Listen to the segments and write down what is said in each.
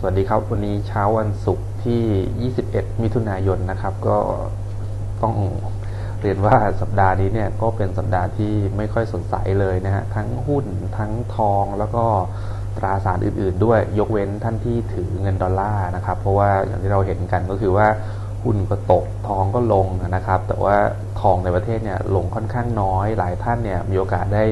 สวัสดีครับ วันนี้เช้าวันศุกร์ที่ 21 มิถุนายนนะครับ ก็ต้องเรียนว่าสัปดาห์นี้เนี่ยก็เป็นสัปดาห์ที่ไม่ค่อยสดใสเลยนะฮะทั้งหุ้นทั้งทองแล้วก็ตราสารอื่นๆ ด้วยยกเว้นท่านที่ถือเงินดอลลาร์นะครับ เพราะว่าอย่างที่เราเห็นกันก็คือว่าหุ้นก็ตกทองก็ลงนะครับ แต่ว่าทองในประเทศเนี่ยลงค่อนข้างน้อย หลายท่านเนี่ยมีโอกาสได้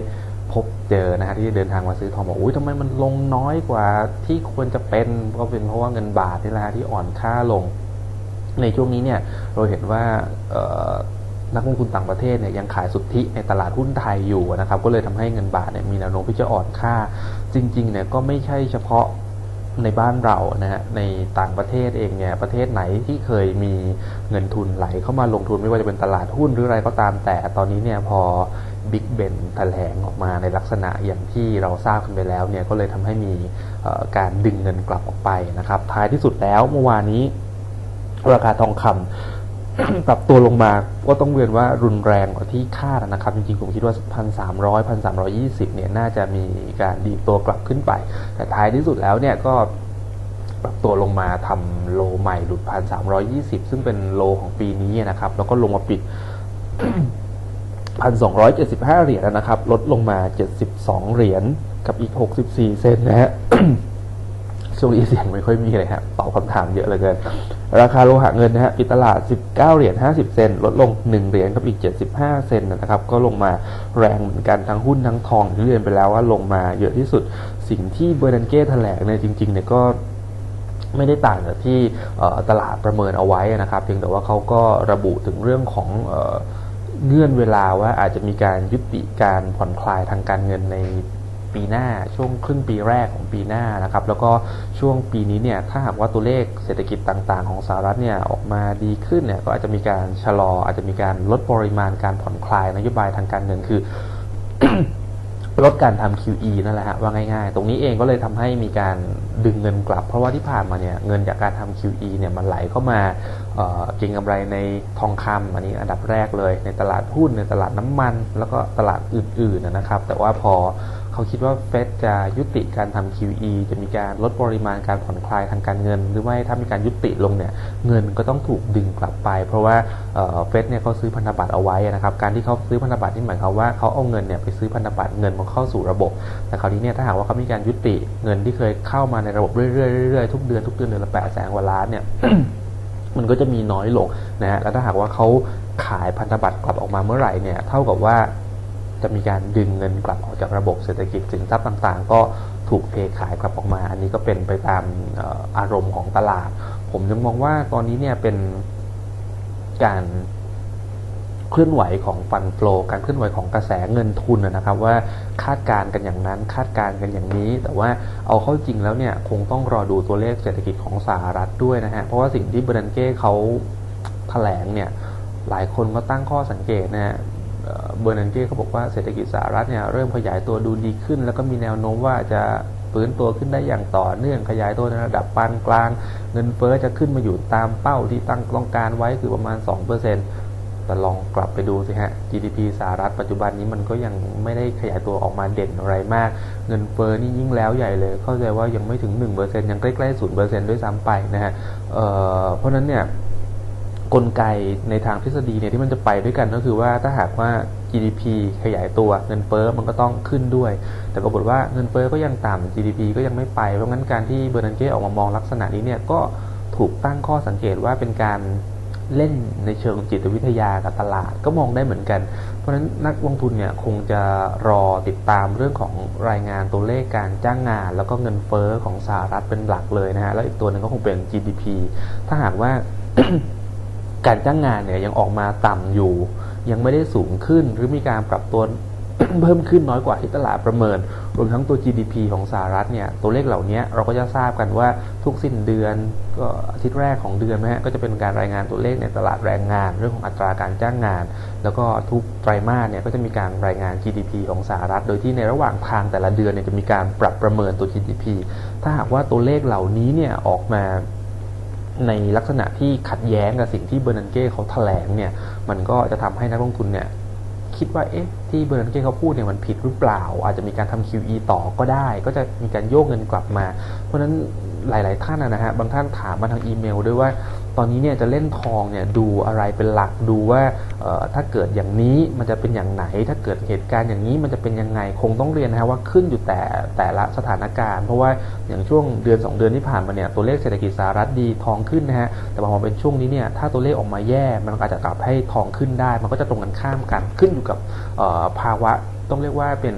เจอนะฮะที่เดินทางมาซื้อทองบอกอุ้ยทำไมมันลงน้อยกว่าที่ควรจะเป็นก็เป็นเพราะว่าเงินบาทนี่แหละฮะที่อ่อนค่าลง ในช่วงนี้เนี่ยเราเห็นว่านักลงทุนต่างประเทศเนี่ยยังขายสุทธิในตลาดหุ้นไทยอยู่นะครับก็เลยทำให้เงินบาทเนี่ยมีแนวโน้มที่จะอ่อนค่า จริงๆเนี่ยก็ไม่ใช่เฉพาะ ในบ้านเรานะฮะในต่างประเทศเองเนี่ยประเทศไหนที่เคยมีเงินทุนไหลเข้ามาลงทุนไม่ว่าจะเป็นตลาดหุ้นหรืออะไรก็ตามแต่ตอนนี้เนี่ยพอบิ๊กเบนแถลงออกมาในลักษณะอย่างที่เราทราบกันไปแล้วเนี่ยก็เลยทำให้มีการดึงเงินกลับออกไปนะครับท้ายที่สุดแล้วเมื่อวานนี้ราคาทองคำ ปรับตัวลงมาก็ต้องเรียนว่ารุนแรงกว่าที่คาดนะครับ จริงๆ ผมคิดว่า 1,300 1,320 เนี่ยน่าจะมีการดีดตัวกลับขึ้นไป แต่ท้ายที่สุดแล้วเนี่ยก็ปรับตัวลงมาทำโลใหม่หลุด 1,320 ซึ่งเป็นโลของปีนี้นะครับ แล้วก็ลงมาปิด 1,275 เหรียญแล้วนะครับ ลดลงมา 72 เหรียญกับอีก 64 เซนนะฮะ ช่วงนี้เสียงไม่ค่อยมีเลยครับตอบคำถามเยอะเหลือเกิน ราคาโลหะเงินนะฮะปิดตลาด 19 เหรียญ 50 เซนลดลง 1 เหรียญกับอีก 75 เซนนะครับ ก็ลงมาแรงเหมือนกันทั้งหุ้นทั้งทองที่เรียนไปแล้วว่าลงมาเยอะที่สุด สิ่งที่เบอร์นันเก้แถลงเนี่ยจริงๆเนี่ยก็ไม่ได้ต่างจากที่ตลาดประเมินเอาไว้นะครับ เพียงแต่ว่าเขาก็ระบุถึงเรื่องของเอเงื่อนเวลาว่าอาจจะมีการยุติการผ่อนคลายทางการเงินใน ปีหน้าช่วงครึ่งปีแรกของปีหน้านะครับแล้วก็ช่วงปีนี้เนี่ยถ้าหากว่าตัวเลขเศรษฐกิจต่างๆ ของสหรัฐเนี่ยออกมาดีขึ้นเนี่ยก็อาจจะมีการชะลอ อาจจะมีการลดปริมาณการผ่อนคลายนโยบายทางการเงินคือลดการทำ QE นั่นแหละฮะว่าง่ายๆ ตรงนี้เองก็เลยทำให้มีการดึงเงินกลับ เพราะว่าที่ผ่านมาเนี่ยเงินจากการทำ QE เนี่ยมันไหลเข้ามาเอ่อเก็งกำไรในทองคำอันนี้อันดับแรกเลยในตลาดหุ้นในตลาดน้ำมัน แล้วก็ตลาดอื่นๆนะครับ แต่ว่าพอ เขาคิดว่าเฟดจะยุติการทำ QE จะมีการลดปริมาณการผ่อนคลายทางการเงิน หรือไม่ถ้ามีการยุติลงเนี่ยเงินก็ต้องถูกดึงกลับไป เพราะว่าเฟดเนี่ยเขาซื้อพันธบัตรเอาไว้นะครับการที่เขาซื้อพันธบัตรนี่หมายความว่าเขาเอาเงินเนี่ยไปซื้อพันธบัตรเงินมันเข้าสู่ระบบ แต่คราวนี้เนี่ยถ้าหากว่าเขามีการยุติเงินที่เคยเข้ามาในระบบเรื่อยๆเรื่อยๆทุกเดือนทุกเดือนเดือนละแปดแสนกว่าล้านเนี่ยมันก็จะมีน้อยลงนะฮะแล้วถ้าหากว่าเขาขายพันธบัตรกลับออกมาเมื่อไหร่เนี่ยเท่ากับว่า จะมีการดึงเงินกลับออกจากระบบเศรษฐกิจสินทรัพย์ต่างๆ ก็ถูกเทขายกลับออกมา อันนี้ก็เป็นไปตามอารมณ์ของตลาด ผมยังมองว่าตอนนี้เนี่ยเป็นการเคลื่อนไหวของฟันโฟลการเคลื่อนไหวของกระแสเงินทุนนะนะครับว่าคาดการณ์กันอย่างนั้นคาดการณ์กันอย่างนี้ แต่ว่าเอาเข้าจริงแล้วเนี่ยคงต้องรอดูตัวเลขเศรษฐกิจของสหรัฐด้วยนะฮะเพราะว่าสิ่งที่เบรนเก้เขาแถลงเนี่ยหลายคนก็ตั้งข้อสังเกตนะฮะ เบอร์นันเก้เขาบอกว่าเศรษฐกิจสหรัฐเนี่ยเริ่มขยายตัวดูดีขึ้น แล้วก็มีแนวโน้มว่าจะฟื้นตัวขึ้นได้อย่างต่อเนื่องขยายตัวในระดับปานกลาง เงินเฟ้อจะขึ้นมาอยู่ตามเป้าที่ตั้งต้องการไว้คือประมาณ 2%แต่ลองกลับไปดูสิฮะ GDP สหรัฐปัจจุบันนี้มันก็ยังไม่ได้ขยายตัวออกมาเด่นอะไรมาก เงินเฟ้อนี่ยิ่งแล้วใหญ่เลย เข้าใจว่ายังไม่ถึง 1%ยังใกล้ๆ 0%ด้วยซ้ำไปนะฮะเเพราะฉะนั้นเนี่ยกลไกในทางทฤษฎีเนี่ยที่มันจะไปด้วยกันก็คือว่าถ้าหากว่า GDP ขยายตัวเงินเฟ้อมันก็ต้องขึ้นด้วย แต่ปรากฏว่าเงินเฟ้อก็ยังต่ำ GDP ก็ยังไม่ไป เพราะงั้นการที่เบอร์นันเก้ออกมามองลักษณะนี้เนี่ยก็ถูกตั้งข้อสังเกตว่าเป็นการเล่นในเชิงจิตวิทยากับตลาดก็มองได้เหมือนกัน เพราะฉะนั้นนักลงทุนเนี่ยคงจะรอติดตามเรื่องของรายงานตัวเลขการจ้างงาน แล้วก็เงินเฟ้อของสหรัฐเป็นหลักเลยนะฮะ แล้วอีกตัวหนึ่งก็คงเป็น GDP ถ้าหากว่าการจ้างงานเนี่ยยังออกมาต่ำอยู่ ยังไม่ได้สูงขึ้นหรือมีการปรับตัวเพิ่มขึ้นน้อยกว่าที่ตลาดประเมิน รวมทั้งตัว GDP ของสหรัฐเนี่ยตัวเลขเหล่านี้เราก็จะทราบกันว่าทุกสิ้นเดือนก็อาทิตย์แรกของเดือนนะฮะก็จะเป็นการรายงานตัวเลขในตลาดแรงงาน เรื่องของอัตราการจ้างงาน แล้วก็ทุกไตรมาสเนี่ยก็จะมีการรายงาน GDP ของสหรัฐ โดยที่ในระหว่างทางแต่ละเดือนเนี่ยจะมีการปรับประเมินตัว GDP ถ้าหากว่าตัวเลขเหล่านี้เนี่ยออกมา ในลักษณะที่ขัดแย้งกับสิ่งที่เบอร์นันเก้เขาแถลงเนี่ย มันก็จะทำให้นักลงทุนเนี่ยคิดว่าเอ๊ะที่เบอร์นันเก้เขาพูดเนี่ยมันผิดหรือเปล่า อาจจะมีการทำ QE ต่อก็ได้ ก็จะมีการโยกเงินกลับมา เพราะฉะนั้นหลาย ๆ ท่านนะนะฮะบางท่านถามมาทางอีเมลด้วยว่า ตอนนี้เนี่ยจะเล่นทองเนี่ยดูอะไรเป็นหลักดูว่าถ้าเกิดอย่างนี้มันจะเป็นอย่างไหน ถ้าเกิดเหตุการณ์อย่างนี้มันจะเป็นยังไงคงต้องเรียนนะฮะว่าขึ้นอยู่แต่แต่ละสถานการณ์ เพราะว่าอย่างช่วงเดือน 2 เดือนที่ผ่านมาเนี่ยตัวเลขเศรษฐกิจสหรัฐดีทองขึ้นนะฮะแต่พอมาเป็นช่วงนี้เนี่ยถ้าตัวเลขออกมาแย่มันอาจจะกลับให้ทองขึ้นได้ มันก็จะตรงกันข้ามกันขึ้นอยู่กับภาวะ ต้องเรียกว่าเป็น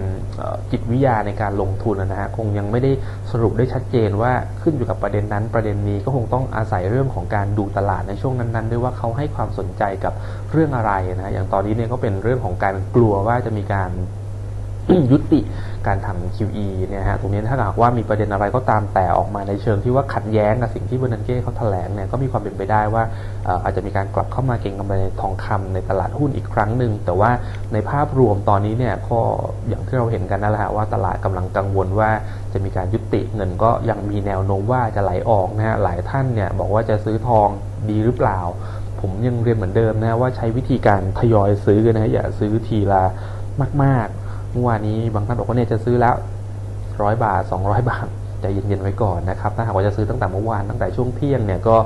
จิตวิทยาในการลงทุนนะฮะคงยังไม่ได้สรุปได้ชัดเจนว่าขึ้นอยู่กับประเด็นนั้นประเด็นนี้ก็คงต้องอาศัยเรื่องของการดูตลาดในช่วงนั้นๆ ด้วยว่าเขาให้ความสนใจกับเรื่องอะไรนะฮะอย่างตอนนี้เนี่ยก็เป็นเรื่องของการกลัวว่าจะมีการ ยุติการทำ QE เนี่ยฮะตรงนี้ถ้าหากว่ามีประเด็นอะไรก็ตามแต่ออกมาในเชิงที่ว่าขัดแย้งกับสิ่งที่เบอร์นันเก้เขาแถลงเนี่ยก็มีความเป็นไปได้ว่าอาจจะมีการกลับเข้ามาเก็งกำไรในทองคำในตลาดหุ้นอีกครั้งหนึ่งแต่ว่าในภาพรวมตอนนี้เนี่ยก็อย่างที่เราเห็นกันนั่นแหละฮะว่าตลาดกำลังกังวลว่าจะมีการยุติเงินก็ยังมีแนวโน้มว่าจะไหลออกนะฮะหลายท่านเนี่ยบอกว่าจะซื้อทองดีหรือเปล่า ผมยังเรียนเหมือนเดิมนะว่าใช้วิธีการทยอยซื้อนะฮะอย่าซื้อทีละมากๆ เมื่อวานนี้บางท่านบอกว่าเนี่ยจะซื้อแล้วร้อยบาท 200 บาทใจเย็นๆไว้ก่อนนะครับถ้าหากว่าจะซื้อตั้งแต่เมื่อวานตั้งแต่ช่วงเที่ยงเนี่ยก็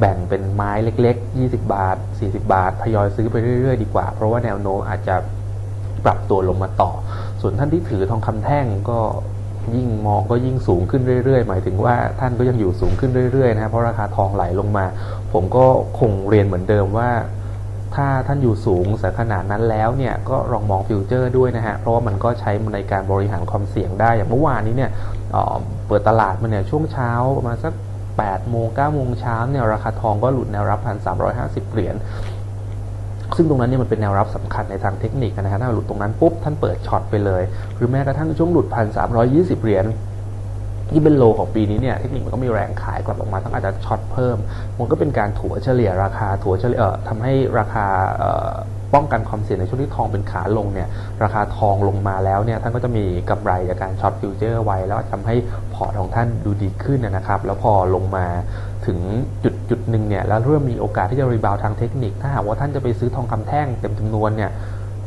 แบ่งเป็นไม้เล็ก ๆ 20 บาท 40 บาททยอยซื้อไปเรื่อย ๆ ดีกว่า เพราะว่าแนวโน้มอาจจะปรับตัวลงมาต่อ ส่วนท่านที่ถือทองคำแท่งก็ยิ่งมองก็ยิ่งสูงขึ้นเรื่อยๆ หมายถึงว่าท่านก็ยังอยู่สูงขึ้นเรื่อยๆนะครับเพราะราคาทองไหลลงมา ผมก็คงเรียนเหมือนเดิมว่า ถ้าท่านอยู่สูงสักขนาดนั้นแล้วเนี่ยก็ลองมองฟิวเจอร์ด้วยนะฮะ เพราะว่ามันก็ใช้ในการบริหารความเสี่ยงได้ อย่างเมื่อวานนี้เนี่ยเเปิดตลาดมาเนี่ยช่วงเช้าประมาณสัก8โมง9โมงเช้าเนี่ยราคาทองก็หลุดแนวรับ 1,350 เหรียญซึ่งตรงนั้นเนี่ยมันเป็นแนวรับสำคัญในทางเทคนิคนะฮะถ้าหลุดตรงนั้นปุ๊บท่านเปิดช็อตไปเลย หรือแม้กระทั่งช่วงหลุด 1,320 เหรียญ ที่เป็นโลของปีนี้เนี่ยเทคนิคมันก็มีแรงขายกลับออกมาทั้งอาจจะช็อตเพิ่ม มันก็เป็นการถัวเฉลี่ยราคาถัวเฉลี่ยเออทำให้ราคาป้องกันความเสี่ยงในช่วงที่ทองเป็นขาลงเนี่ยราคาทองลงมาแล้วเนี่ยท่านก็จะมีกำไรจากการช็อตฟิวเจอร์ไว้ แล้วทำให้พอร์ตของท่านดูดีขึ้นนะครับ แล้วพอลงมาถึงจุดจุดหนึ่งเนี่ยแล้วเริ่มมีโอกาสที่จะรีบาวทางเทคนิค ถ้าหากว่าท่านจะไปซื้อทองคำแท่งเต็มจำนวนเนี่ย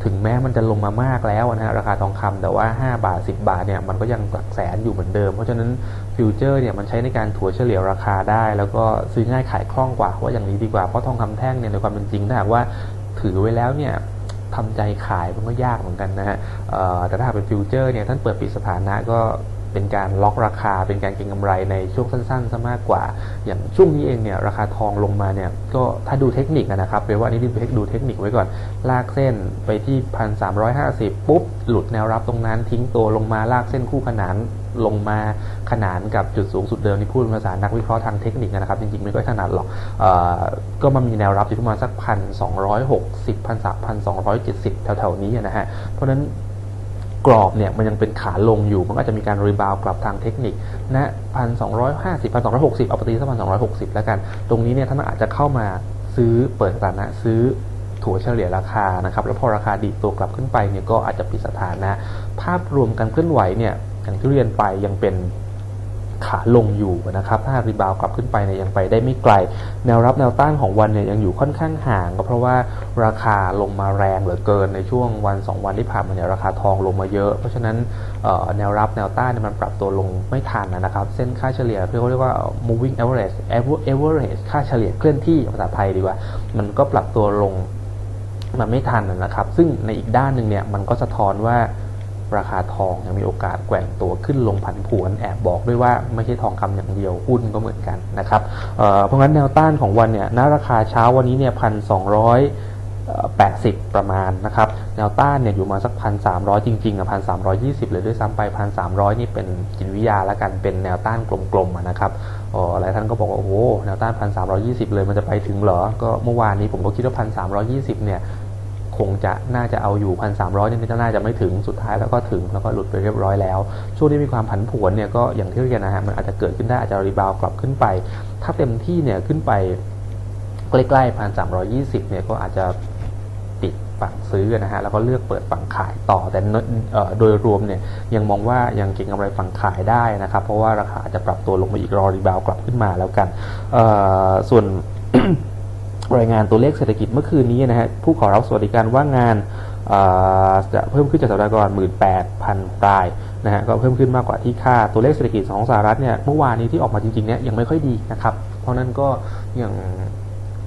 ถึงแม้มันจะลงมามากแล้วนะฮะราคาทองคำแต่ว่า 5 บาท 10 บาทเนี่ยมันก็ยังหลักแสนอยู่เหมือนเดิม เพราะฉะนั้นฟิวเจอร์เนี่ยมันใช้ในการถัวเฉลี่ยราคาได้ แล้วก็ซื้อง่ายขายคล่องกว่าว่าอย่างนี้ดีกว่า เพราะทองคำแท่งเนี่ยในความเป็นจริงถ้าหากว่าถือไว้แล้วเนี่ยทำใจขายมันก็ยากเหมือนกันนะฮะแต่ถ้าเป็นฟิวเจอร์เนี่ยท่านเปิดปิดสถานะก็ เป็นการล็อกราคา เป็นการเก็งกำไรในช่วงสั้นๆซะมากกว่า อย่างช่วงนี้เองเนี่ยราคาทองลงมาเนี่ยก็ถ้าดูเทคนิคนะครับเรียกว่าอันนี้ดูเทคนิคไว้ก่อน ลากเส้นไปที่พันสามปุ๊บ หลุดแนวรับตรงนั้นทิ้งตัวลงมาลากเส้นคู่ขนานลงมาขนานกับจุดสูงสุดเดิมที่พูดภาษานักวิเคราะห์ทางเทคนิคนะครับ จริงๆ ไม่ค่อยถนัดหรอกออก็มามีแนวรับอยู่ประมาณสักพันสองร้อยหกสิบพันสามพันสองร้อยเจ็ดสิบแถวๆนี้นะฮะเพราะฉะนั้น กรอบเนี่ยมันยังเป็นขาลงอยู่ มันก็จะมีการรีบาวกลับทางเทคนิคนะพันสองร้อยห้าสิบพันสองร้อยหกสิบเอาปฏิสักพันสองร้อยหกสิบแล้วกัน ตรงนี้เนี่ยท่านอาจจะเข้ามาซื้อเปิดสถานะซื้อถัวเฉลี่ยราคานะครับ แล้วพอราคาดีตัวกลับขึ้นไปเนี่ยก็อาจจะปิดสถานะ ภาพรวมการเคลื่อนไหวเนี่ยอย่างที่เรียนไปยังเป็น ขาลงอยู่นะครับถ้ารีบาวกลับขึ้นไปเนี่ยยังไปได้ไม่ไกล แนวรับแนวต้านของวันเนี่ยยังอยู่ค่อนข้างห่างก็เพราะว่าราคาลงมาแรงเหลือเกินในช่วงวัน 2 วันที่ผ่านมาเนี่ยราคาทองลงมาเยอะ เพราะฉะนั้นแนวรับแนวต้านเนี่ยมันปรับตัวลงไม่ทันนะครับ เส้นค่าเฉลี่ยที่เขาเรียกว่า moving average average ค่าเฉลี่ยเคลื่อนที่ภาษาไทยดีกว่า มันก็ปรับตัวลงมันไม่ทันนะครับ ซึ่งในอีกด้านหนึ่งเนี่ยมันก็สะท้อนว่า ราคาทองยังมีโอกาสแกว่งตัวขึ้นลงผันผวนแอบบอกด้วยว่าไม่ใช่ทองคำอย่างเดียวหุ้นก็เหมือนกันนะครับเเพราะงั้นแนวต้านของวันเนี่ยณราคาเช้าวันนี้เนี่ยพันสองร้อยแปดสิบประมาณนะครับแนวต้านเนี่ยอยู่มาสักพันสามร้อยจริงๆอะพันสามร้อยยี่สิบเลยด้วยซ้ำไปพันสามร้อยนี่เป็นจิตวิทยาล้วกันเป็นแนวต้านกลมๆนะครับอ๋อหลายท่านก็บอกว่าโอ้แนวต้านพันสามร้อยี่สิบเลยมันจะไปถึงเหรอ ก็เมื่อวานนี้ผมก็คิดว่าพันสามร้อยี่สิบเนี่ย คงจะน่าจะเอาอยู่พันสามร้อยนี่ยน่าจะไม่ถึงสุดท้ายแล้วก็ถึงแล้วก็หลุดไปเรียบร้อยแล้ว ช่วงที่มีความผันผวนเนี่ยก็อย่างที่เรียนนะฮะมันอาจจะเกิดขึ้นได้อาจจะรีบาวกลับขึ้นไป ถ้าเต็มที่เนี่ยขึ้นไปใกล้ๆพันสามร้อยี่สิบเนี่ยก็อาจจะติดฝั่งซื้อนะฮะแล้วก็เลือกเปิดฝั่งขายต่อแต่โดยรวมเนี่ยยังมองว่ายังเก็งกำไรฝั่งขายได้นะครับ เพราะว่าราคาอาจจะปรับตัวลงมาอีกรอรีบาวกลับขึ้นมาแล้วกันส่วน รายงานตัวเลขเศรษฐกิจเมื่อคืนนี้นะฮะผู้ขอรับสวัสดิการว่างงานจะเพิ่มขึ้นจากสัปดาห์ก่อน18,000รายนะฮะก็เพิ่มขึ้นมากกว่าที่คาดตัวเลขเศรษฐกิจของสหรัฐเนี่ยเมื่อวานนี้ที่ออกมาจริงๆเนี่ยยังไม่ค่อยดีนะครับ เพราะนั้นก็ยัง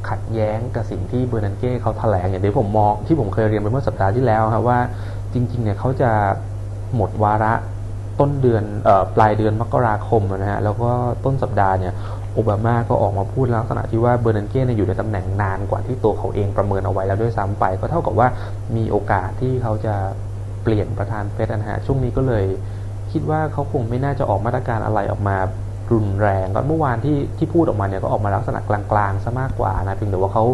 ขัดแย้งกับสิ่งที่เบอร์นันเก้เขาแถลงอย่างที่ผมมองที่ผมเคยเรียนไปเมื่อสัปดาห์ที่แล้วครับว่าจริงๆเนี่ยเขาจะหมดวาระ ต้นเดือนอปลายเดือนมกราคมนะฮะแล้วก็ต้นสัปดาห์เนี่ยโอบามาก็ออกมาพูดลักษณะที่ว่าเบอร์นันเก้เนี่ยอยู่ในตำแหน่งนานกว่าที่ตัวเขาเองประเมินเอาไว้แล้วด้วยซ้ำไป ก็เท่ากับว่ามีโอกาสที่เขาจะเปลี่ยนประธานเฟดนะฮะช่วงนี้ก็เลยคิดว่าเขาคงไม่น่าจะออกมาตรการอะไรออกมา รุนแรงก็เมื่อวานที่ที่พูดออกมาเนี่ยก็ออกมาลักษณะกลางๆซะมากกว่านะเพียงแต่ว่าเขา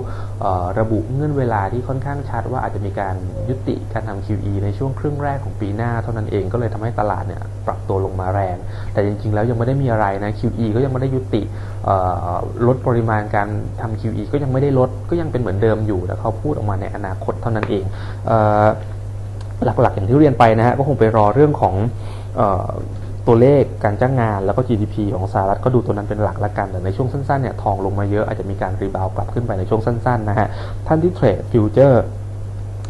เระบุเงื่อนเวลาที่ค่อนข้างชัดว่าอาจจะมีการยุติการทำ QE ในช่วงครึ่งแรกของปีหน้า เท่านั้นเองก็เลยทำให้ตลาดเนี่ยปรับตัวลงมาแรง แต่จริงๆแล้วยังไม่ได้มีอะไรนะ QE ก็ยังไม่ได้ยุติลดปริมาณการทำ QE ก็ยังไม่ได้ลดก็ยังเป็นเหมือนเดิมอยู่แต่เขาพูดออกมาในอนาคตเท่านั้นเองหลักๆอย่างที่เรียนไปนะฮะก็คงไปรอเรื่องของ ตัวเลขการจ้างงานแล้วก็ GDP ของสหรัฐก็ดูตัวนั้นเป็นหลักละกัน แต่ในช่วงสั้นๆเนี่ยทองลงมาเยอะอาจจะมีการรีบาวกลับขึ้นไปในช่วงสั้นๆนะฮะท่านที่เทรดฟิวเจอร์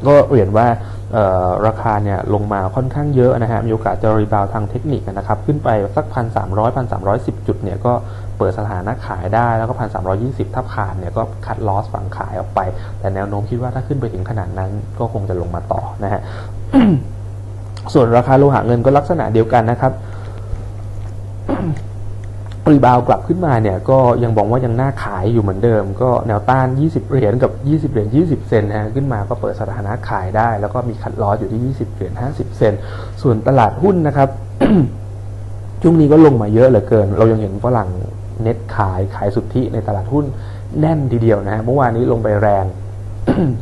ก็เรียนว่าราคาเนี่ยลงมาค่อนข้างเยอะนะฮะมีโอกาสจะรีบาวทางเทคนิคนะครับขึ้นไปสักพันสามร้อยพันสามร้อยสิบจุดเนี่ยก็เปิดสถานะขายได้แล้วก็พันสามร้อยี่สิบถ้าผ่านเนี่ยก็คัดลอสฝั่งขายออกไป แต่แนวโน้มคิดว่าถ้าขึ้นไปถึงขนาดนั้นก็คงจะลงมาต่อนะฮะส่วนราคาโลหะเงินก็ลักษณะเดียวกันนะครับ รีบาวกลับขึ้นมาเนี่ยก็ยังบอกว่ายังน่าขายอยู่เหมือนเดิม ก็แนวต้าน 20 เหรียญกับ 20 เหรียญ 20 เซนนะฮะขึ้นมาก็เปิดสถานะขายได้ แล้วก็มีคัดลอสอยู่ที่ 20 เหรียญ 50 เซนส่วนตลาดหุ้นนะครับช่วงนี้ก็ลงมาเยอะเหลือเกิน เรายังเห็นฝรั่งเน็ตขายขายสุทธิในตลาดหุ้นแน่นทีเดียวนะฮะเมื่อวานนี้ลงไปแรง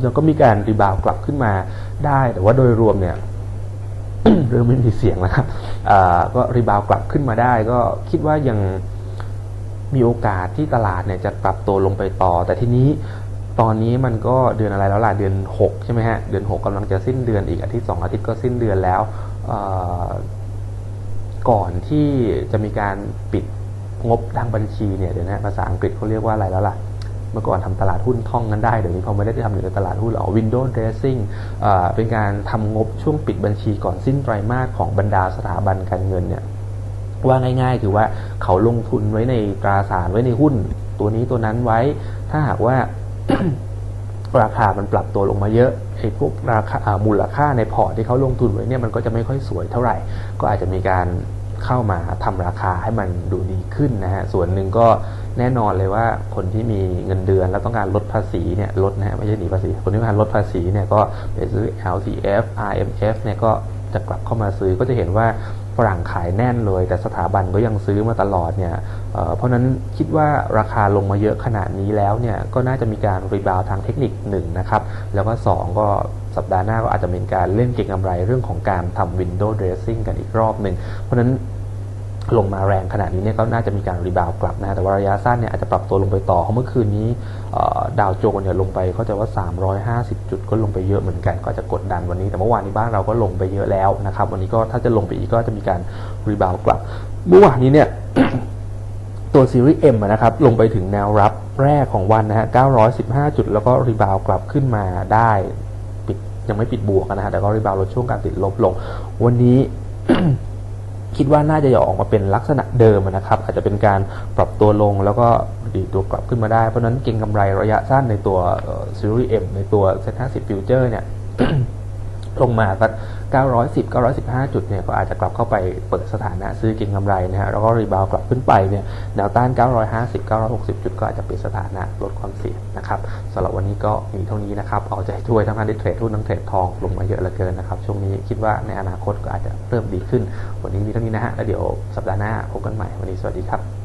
แล้วก็มีการรีบาวกลับขึ้นมาได้ แต่ว่าโดยรวมเนี่ย เริ่มไม่มีเสียงแล้วครับก็รีบาวกลับขึ้นมาได้ ก็คิดว่ายังมีโอกาสที่ตลาดเนี่ยจะปรับตัวลงไปต่อ แต่ทีนี้ตอนนี้มันก็เดือนอะไรแล้วล่ะเดือน 6 ใช่ไหมฮะเดือน 6กำลังจะสิ้นเดือนอีกอาทิตย์สองอาทิตย์ก็สิ้นเดือนแล้วก่อนที่จะมีการปิดงบทางบัญชีเนี่ยเดี๋ยวนะภาษาอังกฤษเขาเรียกว่าอะไรแล้วล่ะ เมื่อก่อนทำตลาดหุ้นท่องกันได้ เดี๋ยวนี้เขาไม่ได้ทำอยู่ในตลาดหุ้นหรอก window dressing อ่าเป็นการทำงบช่วงปิดบัญชีก่อนสิ้นไตรมาสของบรรดาสถาบันการเงินเนี่ยว่าง่ายๆ คือว่าเขาลงทุนไว้ในตราสารไว้ในหุ้น ตัวนี้ตัวนั้นไว้ ถ้าหากว่าราคามันปรับตัวลงมาเยอะไอ้พวกราคามูลค่าในพอร์ตที่เขาลงทุนไว้เนี่ยมันก็จะไม่ค่อยสวยเท่าไหร่ ก็อาจจะมีการเข้ามาทำราคาให้มันดูดีขึ้นนะฮะส่วนหนึ่งก็ แน่นอนเลยว่าคนที่มีเงินเดือนแล้วต้องการลดภาษีเนี่ยลดนะฮะไม่ใช่หนีภาษี คนที่ต้องการลดภาษีเนี่ยก็ไปซื้อ LTF RMF เนี่ยก็จะกลับเข้ามาซื้อก็จะเห็นว่าฝรั่งขายแน่นเลย แต่สถาบันก็ยังซื้อมาตลอดเนี่ยเเพราะนั้นคิดว่าราคาลงมาเยอะขนาดนี้แล้วเนี่ยก็น่าจะมีการรีบาวทางเทคนิคหนึ่งนะครับแล้วก็ 2 ก็สัปดาห์หน้าก็อาจจะเป็นการเล่นเก็งกำไรเรื่องของการทำ window dressing กันอีกรอบหนึ่งเพราะนั้น ลงมาแรงขนาดนี้เนี่ยก็น่าจะมีการรีบาวกลับนะแต่ว่าระยะสั้นเนี่ยอาจจะปรับตัวลงไปต่อเพราะเมื่อคืนนี้ดาวโจนส์เนี่ยลงไปเข้าใจว่า 350 จุดก็ลงไปเยอะเหมือนกันก็จะกดดันวันนี้ แต่เมื่อวานนี้บ้านเราก็ลงไปเยอะแล้วนะครับวันนี้ก็ถ้าจะลงไปอีกก็จะมีการรีบาวกลับ เมื่อวานนี้เนี่ยตัวซีรีส์ M อะนะครับลงไปถึงแนวรับแรกของวันนะฮะ 915 จุด แล้วก็รีบาวกลับขึ้นมาได้ปิดยังไม่ปิดบวกนะฮะแต่ก็รีบาวลดช่วงการติดลบลง วันนี้ คิดว่าน่าจะออกมาเป็นลักษณะเดิมนะครับ อาจจะเป็นการปรับตัวลงแล้วก็ดีตัวกลับขึ้นมาได้ เพราะนั้นเก็งกำไรระยะสั้นในตัวซีรีส์ M ในตัว Set 50 Future เนี่ย ลงมาสัก 910 915 จุดเนี่ยก็อาจจะกลับเข้าไปเปิดสถานะซื้อเก็งกำไรนะฮะแล้วก็รีบาวกลับขึ้นไปเนี่ยแนวต้าน 950 960 จุดก็อาจจะปิดสถานะลดความเสี่ยงนะครับสำหรับวันนี้ก็มีเท่านี้นะครับเอาใจช่วยทั้งการที่เทรดหุ้นทั้งเทรดทองลงมาเยอะเหลือเกินนะครับช่วงนี้คิดว่าในอนาคตก็อาจจะเริ่มดีขึ้น วันนี้มีเท่านี้นะฮะแล้วเดี๋ยวสัปดาห์หน้าพบกันใหม่วันนี้สวัสดีครับ